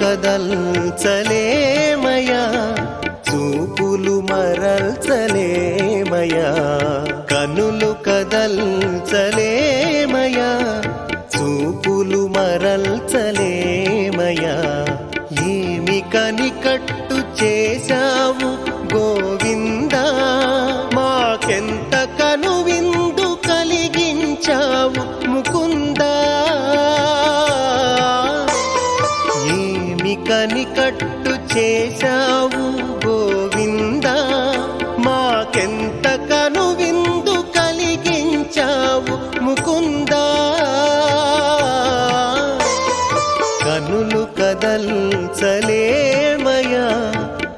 కదల్చలేమయా చూపులు మరల్చలేమయా కనులు కదల్చలే కనికట్టు చేశావు గోవింద. మాకెంత కనువిందు కలిగించావు ముకుంద. కనులు కదల్చలేమయా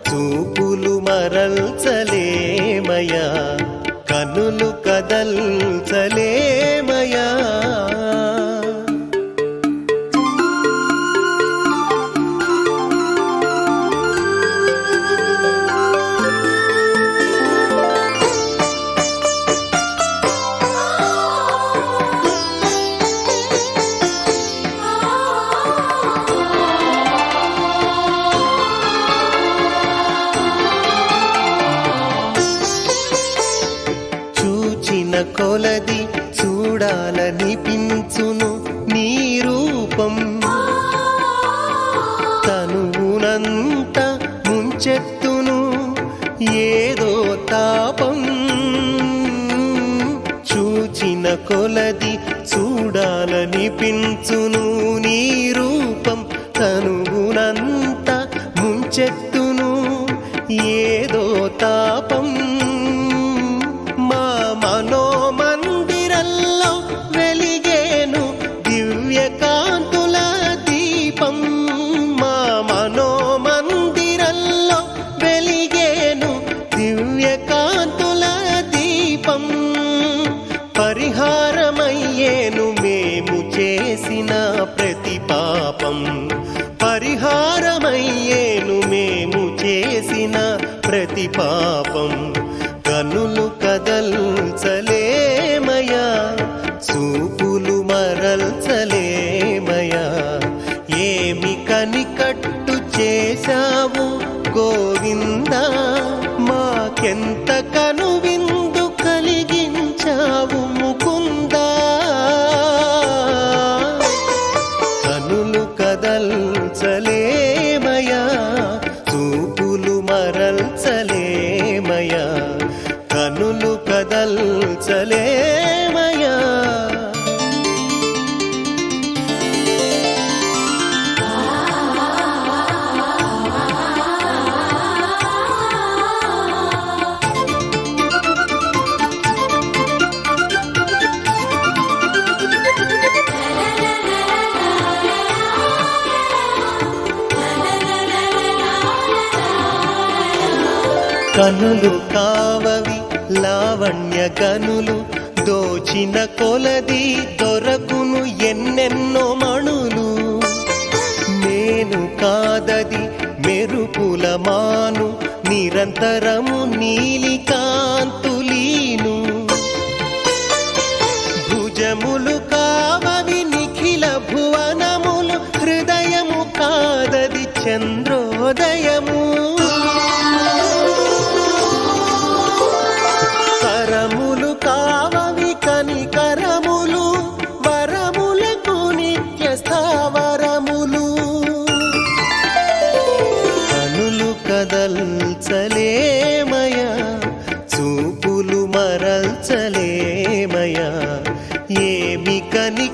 చూపులు మరల్చలేమయా కనులు కదల్ చూచిన కొలది చూడాలనిపించును నీ రూపం. తనువునంత ముంచెత్తును ఏదో తాపం. చూచిన కొలది చూడాలనిపించును నీ రూపం. తనువునంత ముంచెత్తును ఏదో తాపం. మా మనో చేసిన ప్రతి పాపం పరిహారమయ్యేను మేము చేసిన ప్రతి పాపం. కనులు కదల్చలేమయా చూపులు మరల్చలేమయా ఏమి కనికట్టు చేశావు గోవిందా మాకెంత కన్నులు కదల్చలేమయా కనులు కా లావణ్య గనులు దోచిన కొలది దొరకును ఎన్నెన్నో మణులు. నేను కాదది మెరుపుల మాను నిరంతరము నీలికా మికని